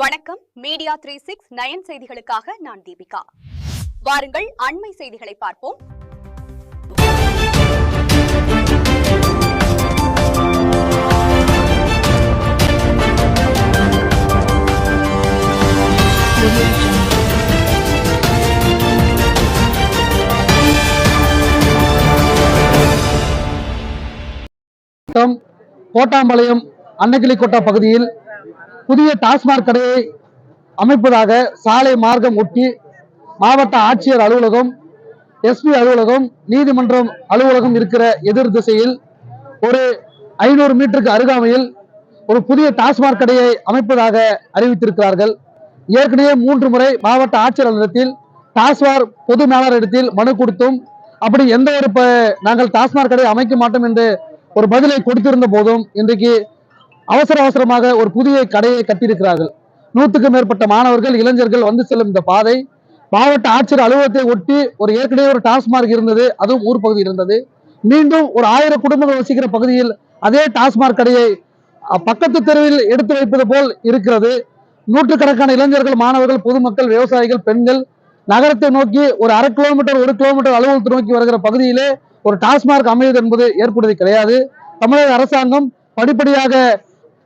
வணக்கம். Media three six nine செய்திகளுக்காக நான் தீபிகா. வாருங்கள் அண்மை செய்திகளை பார்ப்போம். கோட்டாம்பாளையம் அன்னக்கிளி கோட்டா பகுதியில் புதிய டாஸ்மாக் கடையை அமைப்பதாக சாலை மார்க்கம் ஒட்டி மாவட்ட ஆட்சியர் அலுவலகம் எஸ்பி அலுவலகம் நீதிமன்றம் அலுவலகம் இருக்கிற எதிர் திசையில் ஒரு ஐநூறு மீட்டருக்கு அருகாமையில் ஒரு புதிய டாஸ்மாக் கடையை அமைப்பதாக அறிவித்திருக்கிறார்கள். ஏற்கனவே மூன்று முறை மாவட்ட ஆட்சியர் அலுவலகத்தில் டாஸ்மார் பொது மேலாளரிடத்தில் மனு கொடுத்தும். அப்படி எந்த ஒரு நாங்கள் டாஸ்மாக் கடையை அமைக்க மாட்டோம் என்று ஒரு பதிலை கொடுத்திருந்த போதும் இன்றைக்கு அவசர அவசரமாக ஒரு புதிய கடையை கட்டியிருக்கிறார்கள். நூற்றுக்கும் மேற்பட்ட மாணவர்கள் இளைஞர்கள் வந்து செல்லும் இந்த பாதை. மாவட்ட ஆட்சியர் அலுவலகத்தை ஒட்டி ஒரு ஏற்கனவே ஒரு டாஸ்மார்க் இருந்தது அதுவும் ஊர் பகுதி இருந்தது. மீண்டும் ஒரு ஆயிரம் குடும்பங்கள் வசிக்கிற பகுதியில் அதே டாஸ்மார்க் கடையை பக்கத்து தெருவில் எடுத்து வைப்பது போல் இருக்கிறது. நூற்றுக்கணக்கான இளைஞர்கள் மாணவர்கள் பொதுமக்கள் விவசாயிகள் பெண்கள் நகரத்தை நோக்கி ஒரு அரை கிலோமீட்டர் ஒரு கிலோமீட்டர் அலுவலகத்தை நோக்கி வருகிற பகுதியிலே ஒரு டாஸ்மார்க் அமையுது என்பது ஏற்படுவது கிடையாது. தமிழக அரசாங்கம் படிப்படியாக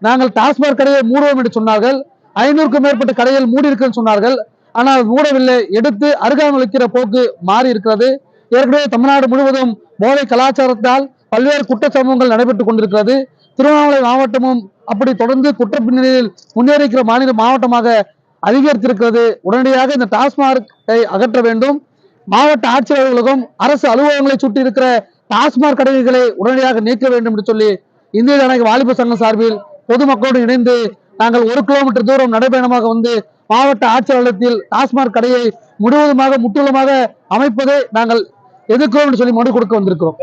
நாங்கள் டாஸ்மாக் கடையை மூடுவோம் என்று சொன்னார்கள். ஐநூறுக்கும் மேற்பட்ட கடைகள் மூடி இருக்குன்னு சொன்னார்கள். ஆனால் மூடவில்லை. எடுத்து அருகாமல் வைக்கிற போக்கு மாறி இருக்கிறது ஏற்கனவே தமிழ்நாடு முழுவதும் போதை கலாச்சாரத்தால் பல்வேறு குற்ற சம்பவங்கள் நடைபெற்றுக் கொண்டிருக்கிறது. திருவண்ணாமலை மாவட்டமும் அப்படி தொடர்ந்து குற்ற பின்னணியில் முன்னேறிக்கிற மாநில மாவட்டமாக அதிகரித்திருக்கிறது. உடனடியாக இந்த டாஸ்மார்க்கை அகற்ற வேண்டும். மாவட்ட ஆட்சியர் அலுவலகம் அரசு அலுவலகங்களை சுற்றி இருக்கிற டாஸ்மாக் கடைகளை உடனடியாக நீக்க வேண்டும் என்று சொல்லி இந்திய ஜனநாயக வாலிப சங்கம் சார்பில் பொதுமக்களோடு இணைந்து நாங்கள் ஒரு கிலோமீட்டர் தூரம் நடைபயணமாக வந்து மாவட்ட ஆட்சியர் அலுவலகத்தில் டாஸ்மாக் கடையை முழுவதுமாக முற்றிலுமாக அமைப்பதை நாங்கள் எதிர்க்கிறோம் என்று சொல்லி மனு கொடுக்க வந்திருக்கிறோம்.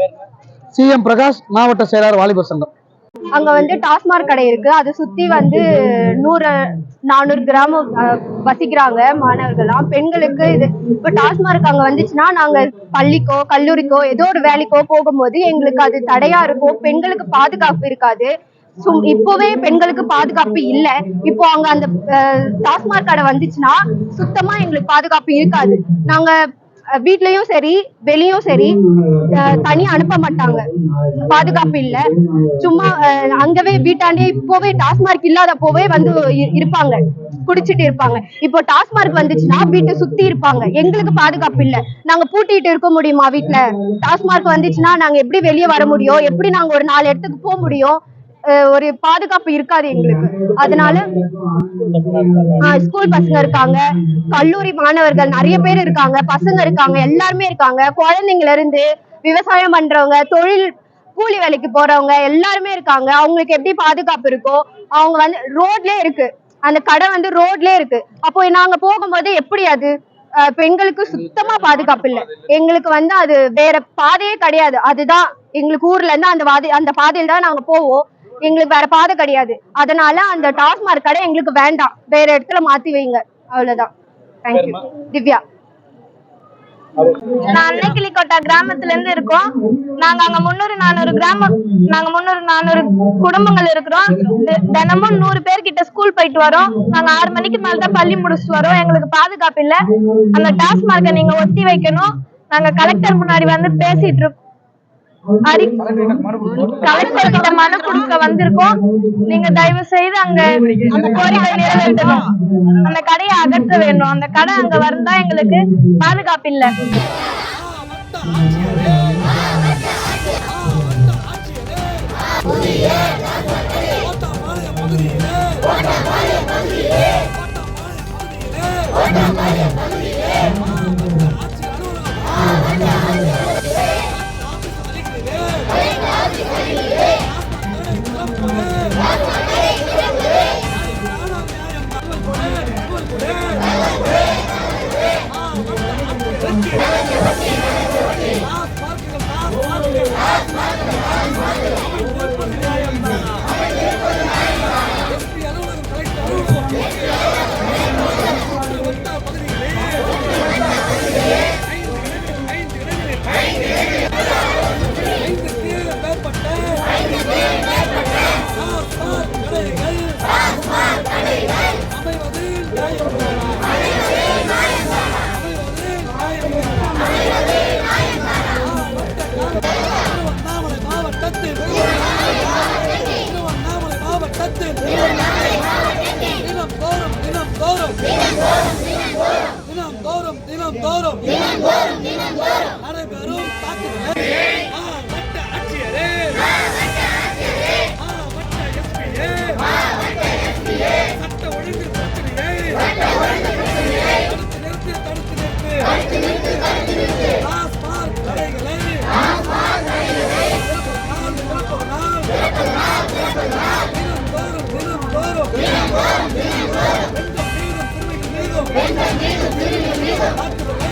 சிஎம் பிரகாஷ் மாவட்ட செயலாளர் வாலிபர் சங்கம். அங்க வந்து டாஸ்மாக் கடை இருக்கு. அதை சுத்தி வந்து நூறு நானூறு கிராமம் அஹ், வசிக்கிறாங்க மாணவர்கள்லாம். பெண்களுக்கு இது இப்போ டாஸ்மாக் அங்க வந்துச்சுன்னா நாங்க பள்ளிக்கோ கல்லூரிக்கோ ஏதோ ஒரு வேலைக்கோ போகும்போது எங்களுக்கு அது தடையா இருக்கும். பெண்களுக்கு பாதுகாப்பு இருக்காது. இப்போவே பெண்களுக்கு பாதுகாப்பு இல்ல. இப்போ அங்க அந்த அஹ், டாஸ்மாக் கடை வந்துச்சுன்னா சுத்தமா எங்களுக்கு பாதுகாப்பு இருக்காது. நாங்க வீட்லயும் சரி வெளியும் சரி அஹ், தனியா அனுப்ப மாட்டாங்க. பாதுகாப்பு இல்ல. சும்மா அங்கவே வீட்டாண்டே இப்போவே டாஸ்மார்க் இல்லாத போவே வந்து இருப்பாங்க. குடிச்சிட்டு இருப்பாங்க. இப்போ டாஸ்மார்க் வந்துச்சுன்னா வீட்டை சுத்தி இருப்பாங்க. எங்களுக்கு பாதுகாப்பு இல்ல. நாங்க பூட்டிட்டு இருக்க முடியுமா வீட்டுல டாஸ்மார்க் வந்துச்சுன்னா நாங்க எப்படி வெளியே வர முடியும்? எப்படி நாங்க ஒரு நாலு இடத்துக்கு போக முடியும்? ஒரு பாதுகாப்பு இருக்காது எங்களுக்கு. அதனால ஸ்கூல் பசங்க இருக்காங்க கல்லூரி மாணவர்கள் நிறைய பேர் இருக்காங்க பசங்க இருக்காங்க எல்லாருமே இருக்காங்க. குழந்தைங்கள இருந்து விவசாயம் பண்றவங்க தொழில் கூலி வேலைக்கு போறவங்க எல்லாருமே இருக்காங்க. அவங்களுக்கு எப்படி பாதுகாப்பு இருக்கோ அவங்க வந்து ரோட்லயே இருக்கு. அந்த கடை வந்து ரோட்லயே இருக்கு. அப்போ நாங்க போகும்போது எப்படி அது பெண்களுக்கு சுத்தமா பாதுகாப்பு இல்ல. எங்களுக்கு வந்து அது வேற பாதையே கிடையாது. அதுதான் எங்களுக்கு ஊர்ல இருந்து அந்த பாதை அந்த பாதையில தான் நாங்க போவோம். எங்களுக்கு வேற பாதை கிடையாது. அதனால அந்த டாஸ்மார்க் கடை எங்களுக்கு வேண்டாம். வேற இடத்துல மாத்தி வைங்க. அவ்வளவுதான். Thank you Divya. நான் அன்னைக்கிளிக்கோட்டா கிராமத்துல இருந்து இருக்கோம். நாங்க அங்க முந்நூறு நானூறு கிராமம் நாங்க முந்நூறு நானூறு குடும்பங்கள் இருக்கிறோம். தினமும் நூறு பேர் கிட்ட ஸ்கூல் போயிட்டு வரோம். நாங்க ஆறு மணிக்கு மேல தான் பள்ளி முடிச்சுட்டு வரோம். எங்களுக்கு பாதுகாப்பு இல்ல. அந்த டாஸ்மார்க்கை நீங்க ஒத்தி வைக்கணும். நாங்க கலெக்டர் முன்னாடி வந்து பேசிட்டு இருக்கோம். கலெக்டர் கிட்ட மனு வந்திருக்கோம் நீங்க தயவு செய்து அங்க அந்த கோரிக்கை நிறைவேற்றணும் அந்த கடையை அகற்ற வேண்டும் அந்த கடை அங்க வந்தா எங்களுக்கு பாதுகாப்பு தினந்தோறும் நடைபெறும் தாக்குதலை மாவட்ட ஆட்சியரே. மாவட்ட எஸ்பியே. சட்ட ஒழுங்கு பிரச்சனையை. தடுத்து தினந்தோறும் தினந்தோறும் தினந்தோறும் தினந்தோறும் மீதும் மீதும்.